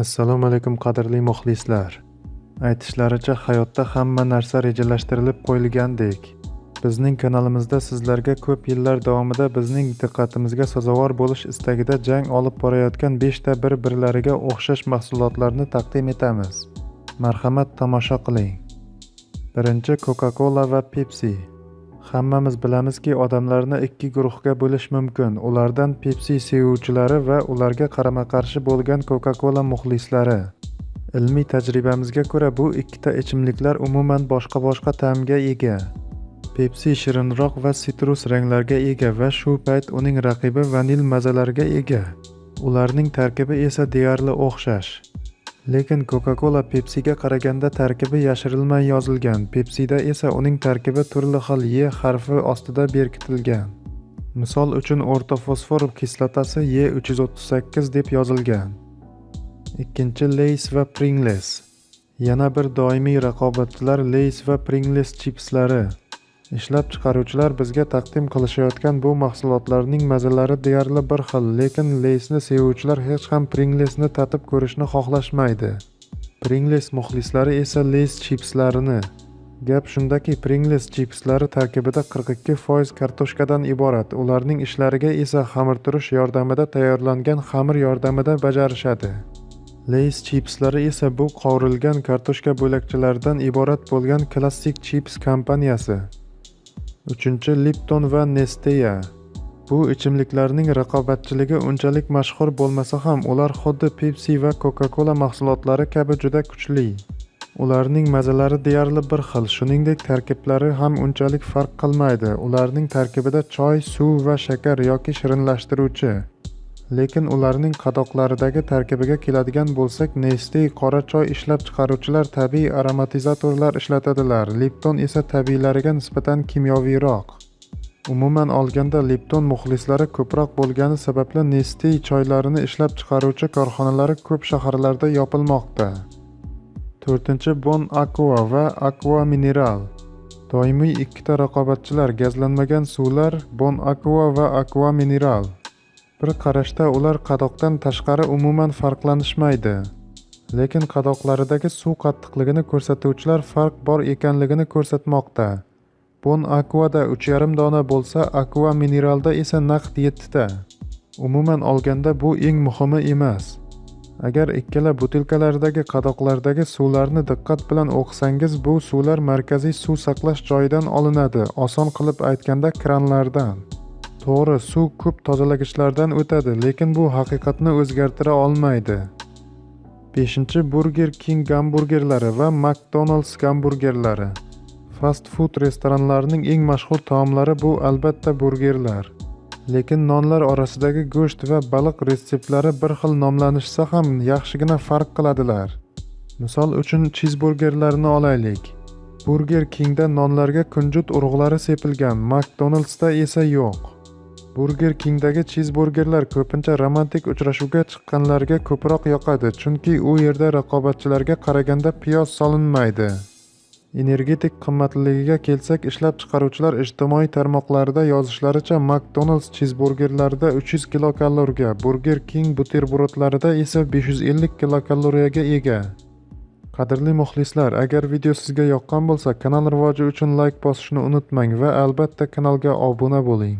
assalomu alaykum qadrli muxlislar. Aytishlaricha hayotda hamma narsa rejalashtirilib qo'yilgandek. Bizning kanalimizda sizlarga ko'p yillar davomida bizning diqqatimizga sazovor bo'lish istagida jang olib borayotgan beshta bir birlariga o'xshash mahsulotlarni taqdim etamiz. Marhamat tomosha qiling. Birinchi coca cola va pepsi. Hammamiz bilamizki odamlarni ikki guruhga bo'lish mumkin. Ulardan pepsi sevuvchilari va ularga qarama qarshi bo'lgan coca cola muxlislari. Ilmiy tajribamizga ko'ra bu ikkita ichimliklar umuman boshqa boshqa ta'mga ega. Pepsi shirinroq va sitrus ranglarga ega va shu payt uning raqibi vanil mazalarga ega. Ularning tarkibi esa deyarli o'xshash. Lekin coca cola pepsiga qaraganda tarkibi yashirilmay yozilgan. Pepsida esa uning tarkibi turli xil e harfi ostida berkitilgan. Misol uchun o'rta fosfor kislotasi e 338 deb yozilgan. Ikkinchi leys va pringles. Yana bir doimiy raqobatchilar leys va pringles chipslari. Ishlab chiqaruvchilar bizga taqdim qilishayotgan bu mahsulotlarning mazalari deyarli bir xil lekin leysni sevuvchilar hech ham pringlesni tatib ko'rishni xohlashmaydi. Pringles muxlislari esa leys chipslarini. Gap shundaki pringles chipslari tarkibida 42 foiz kartoshkadan iborat. Ularning ishlariga esa xamirturush yordamida tayyorlangan xamir yordamida bajarishadi. Leys chipslari esa bu qovurilgan kartoshka bo'lakchalaridan iborat bo'lgan klassik chips kompaniyasi. Uchinchi lipton va nesteya. Bu ichimliklarning raqobatchiligi unchalik mashhur bo'lmasa ham ular xuddi pepsi va coca cola mahsulotlari kabi juda kuchli. Ularning mazalari deyarli bir xil shuningdek tarkiblari ham unchalik farq qilmaydi. Ularning tarkibida choy suv va shakar yoki shirinlashtiruvchi. Lekin ularning qadoqlaridagi tarkibiga keladigan bo'lsak neste qora choy ishlab chiqaruvchilar tabiiy aromatizatorlar ishlatadilar. Lipton esa tabiiylariga nisbatan kimyoviyroq umuman olganda lipton muxlislari ko'proq bo'lgani sababli neste choylarini ishlab chiqaruvchi korxonalari ko'p shaharlarda yopilmoqda. To'rtinchi bon aqua va aqua mineral. Doimiy ikkita raqobatchilar gazlanmagan suvlar bon aqua va aqua mineral. Bir qarashda ular qadoqdan tashqari umuman farqlanishmaydi lekin qadoqlaridagi suv qattiqligini ko'rsatuvchilar farq bor ekanligini ko'rsatmoqda. Bon aquada uch yarim dona bo'lsa aqua mineralda esa naqd yettita. Umuman olganda bu eng muhimi emas. Agar ikkala butilkalardagi qadoqlardagi suvlarni diqqat bilan o'qisangiz bu suvlar markaziy suv saqlash joyidan olinadi oson qilib aytganda kranlardan. To'g'ri suv ko'p tozalagichlardan o'tadi lekin bu haqiqatni o'zgartira olmaydi. Beshinchi burger king gamburgerlari va mcdonalds gamburgerlari. Fast food restoranlarining eng mashhur taomlari bu albatta burgerlar. Lekin nonlar orasidagi go'sht va baliq retseptlari bir xil nomlanishsa ham yaxshigina farq qiladilar. Misol uchun chizburgerlarni olaylik. Burger kingda nonlarga kunjut urug'lari sepilgan mcdonaldsda esa yo'q. Burger kingdagi chizburgerlar ko'pincha romantik uchrashuvga chiqqanlarga ko'proq yoqadi chunki u yerda raqobatchilarga qaraganda piyoz solinmaydi. Energetik qimmatligiga kelsak ishlab chiqaruvchilar ijtimoiy tarmoqlarida yozishlaricha makdonalds chizburgerlarida 300 kilokalorga burger king buterbrodlarida esa 550 kilokaloriyaga ega. Qadrli muxlislar agar video sizga yoqqan bo'lsa kanal rivoji uchun layk bosishni unutmang va albatta kanalga obuna bo'ling.